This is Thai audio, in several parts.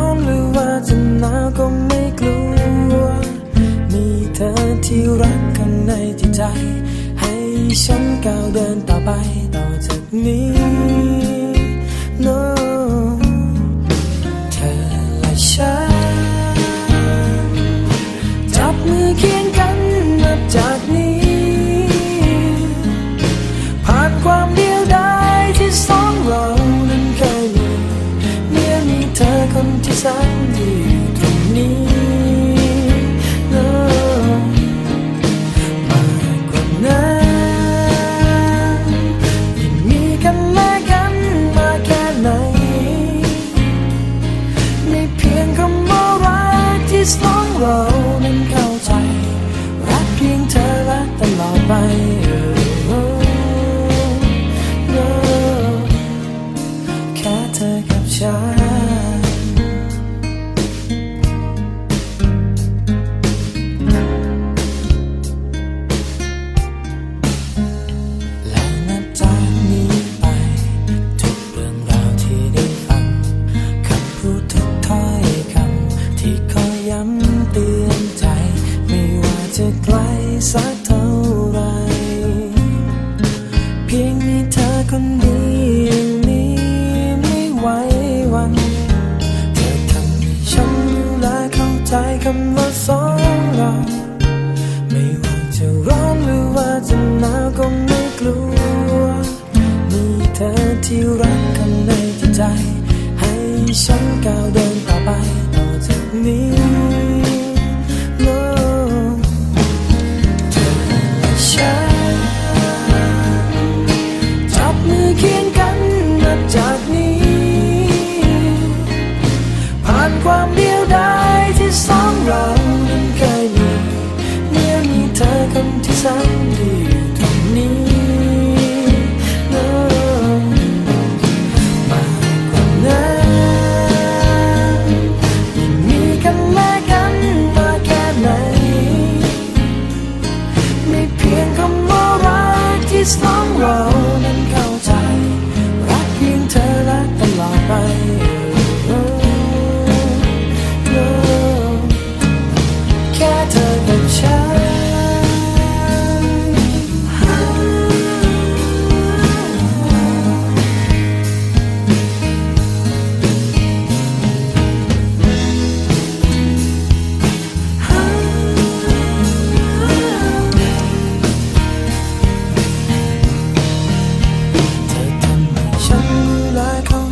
อ หรือว่าจะหนาวก็ไม่กลัว มีเธอที่รักกันในจิตใจ ให้ฉันก้าวเดินต่อไปต่อจากนี้ ที่รักกันในจิตใจ ให้ฉันก้าวเดินต่อไปต่อจากนี้ no เธอและฉันจับมือเคียงกันนับจากนี้ ผ่านความเดียวดายที่สองเรานั้นเคยมีเมื่อมีเธอคนที่แสนดี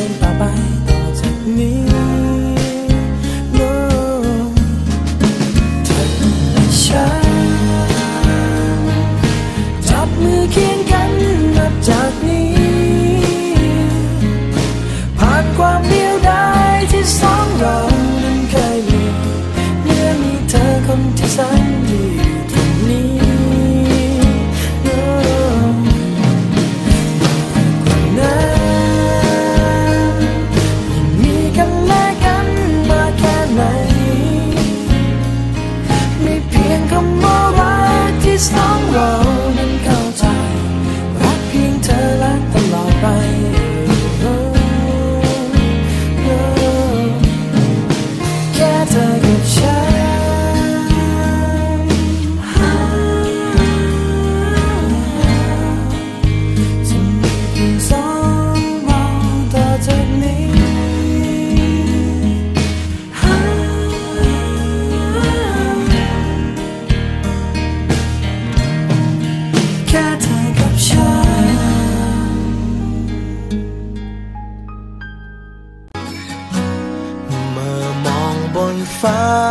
น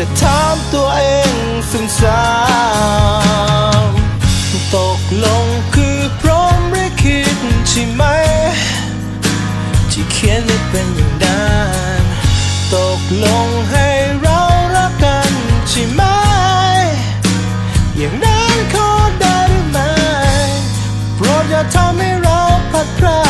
แต่ถามตัวเองซ้ำๆตกลงคือพร้อมหรือคิดใช่ไหม ที่เขียนไม่เป็นอย่างนั้นตกลงให้เรารักกันใช่ไหม อย่างนั้นขอได้หรือไม่โปรดอย่าทำให้เราพัดพรา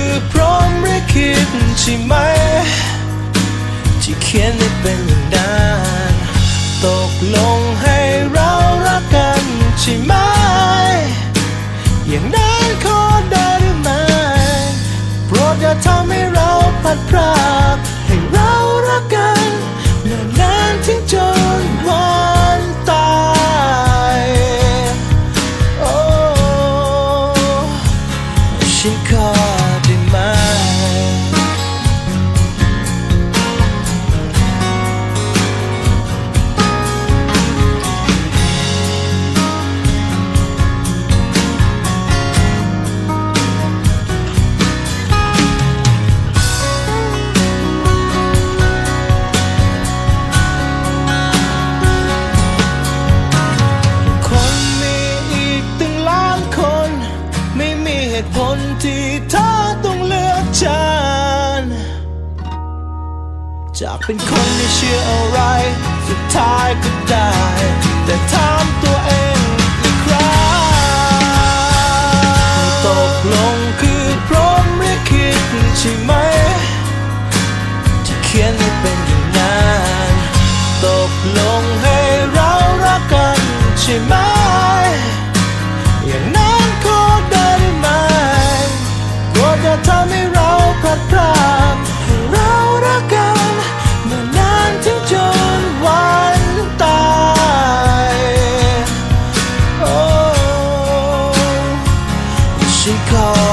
อ คิดใช่ไหม ที่เขียนได้เป็นอย่างนั้นตกลงให้เรารักกันใช่ไหม อย่างนั้นขอได้หรือไม่ โปรดอย่าทำให้เราพลัดพราก จากเป็นคนที่เชื่ออะไร สุดท้ายก็ได้ แต่ถามตัวเอ call.